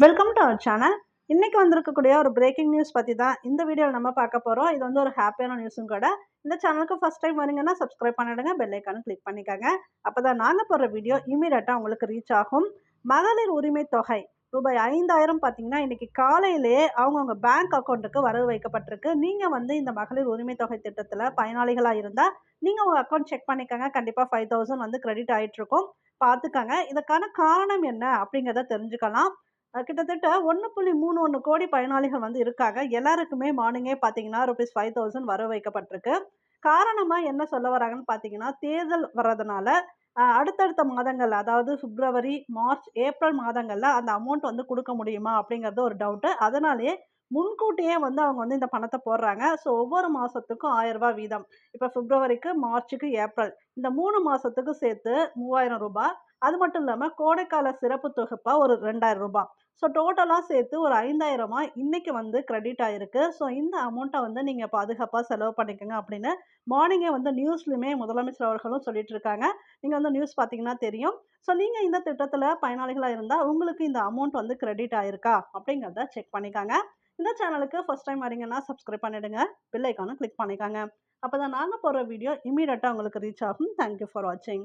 Welcome to our channel இன்றைக்கி வந்திருக்கக்கூடிய ஒரு பிரேக்கிங் நியூஸ் பற்றி தான் இந்த வீடியோவில் நம்ம பார்க்க போகிறோம் இது வந்து ஒரு ஹாப்பியான நியூஸும் கூட. இந்த சேனலுக்கு ஃபஸ்ட் டைம் வரீங்கன்னா சப்ஸ்கிரைப் பண்ணிடுங்க பெல் ஐக்கானும் கிளிக் பண்ணிக்கோங்க. அப்போ தான் நாங்கள் போடுற வீடியோ இமீடியட்டாக உங்களுக்கு ரீச் ஆகும். மகளிர் உரிமை தொகை ரூபாய் ஐந்தாயிரம் பார்த்தீங்கன்னா இன்றைக்கி காலையிலேயே அவங்கவுங்க பேங்க் அக்கௌண்ட்டுக்கு வரவு வைக்கப்பட்டிருக்கு. நீங்கள் வந்து இந்த மகளிர் உரிமை தொகை திட்டத்தில் பயனாளிகளாக இருந்தால் நீங்கள் உங்கள் அக்கௌண்ட் செக் பண்ணிக்கோங்க. கண்டிப்பாக ஃபைவ் தௌசண்ட் வந்து கிரெடிட் ஆகிட்ருக்கும் பார்த்துக்கோங்க. இதுக்கான காரணம் என்ன அப்படிங்கிறத தெரிஞ்சுக்கலாம். கிட்டத்தட்ட ஒன்று புள்ளி மூணு ஒன்று கோடி பயனாளிகள் வந்து இருக்காங்க. எல்லாருக்குமே மார்னிங்கே பார்த்தீங்கன்னா ருபீஸ் ஃபைவ் தௌசண்ட் வர வைக்கப்பட்டிருக்கு. காரணமாக என்ன சொல்ல வராங்கன்னு பார்த்தீங்கன்னா தேர்தல் வர்றதுனால அடுத்தடுத்த மாதங்கள் அதாவது பிப்ரவரி மார்ச் ஏப்ரல் மாதங்களில் அந்த அமௌண்ட் வந்து கொடுக்க முடியுமா அப்படிங்கிறது ஒரு டவுட்டு அதனாலேயே முன்கூட்டியே வந்து அவங்க வந்து இந்த பணத்தை போடுறாங்க. ஸோ ஒவ்வொரு மாதத்துக்கும் ஆயிரம் ரூபாய் வீதம். இப்போ பிப்ரவரிக்கு மார்ச்சுக்கு ஏப்ரல். இந்த மூணு மாதத்துக்கு சேர்த்து மூவாயிரம் ரூபாய். அது மட்டும் இல்லாமல் கோடைக்கால சிறப்பு தொகுப்பாக ஒரு ரெண்டாயிரம் ரூபாய். ஸோ டோட்டலாக சேர்த்து ஒரு ஐந்தாயிரமா இன்றைக்கி வந்து கிரெடிட் ஆகிருக்கு ஸோ இந்த அமௌண்ட்டை வந்து நீங்கள் பாதுகாப்பாக செலவு பண்ணிக்கோங்க அப்படின்னு மார்னிங்கே வந்து நியூஸ்லையுமே முதலமைச்சர் அவர்களும் சொல்லிட்டு இருக்காங்க. நீங்கள் வந்து நியூஸ் பார்த்தீங்கன்னா தெரியும். ஸோ நீங்கள் இந்த திட்டத்தில் பயனாளிகளாக இருந்தால் உங்களுக்கு இந்த அமௌண்ட் வந்து கிரெடிட் ஆயிருக்கா? அப்படிங்கிறத செக் பண்ணிக்காங்க. இந்த சேனலுக்கு ஃபஸ்ட் டைம் வரீங்கன்னா சப்ஸ்கிரைப் பண்ணிடுங்க. பில்லைக்கானும் கிளிக் பண்ணிக்காங்க. அப்போ தான் நாங்கள் போடுற வீடியோ இமீடியட்டாக உங்களுக்கு ரீச் ஆகும். தேங்க்யூ ஃபார் வாட்சிங்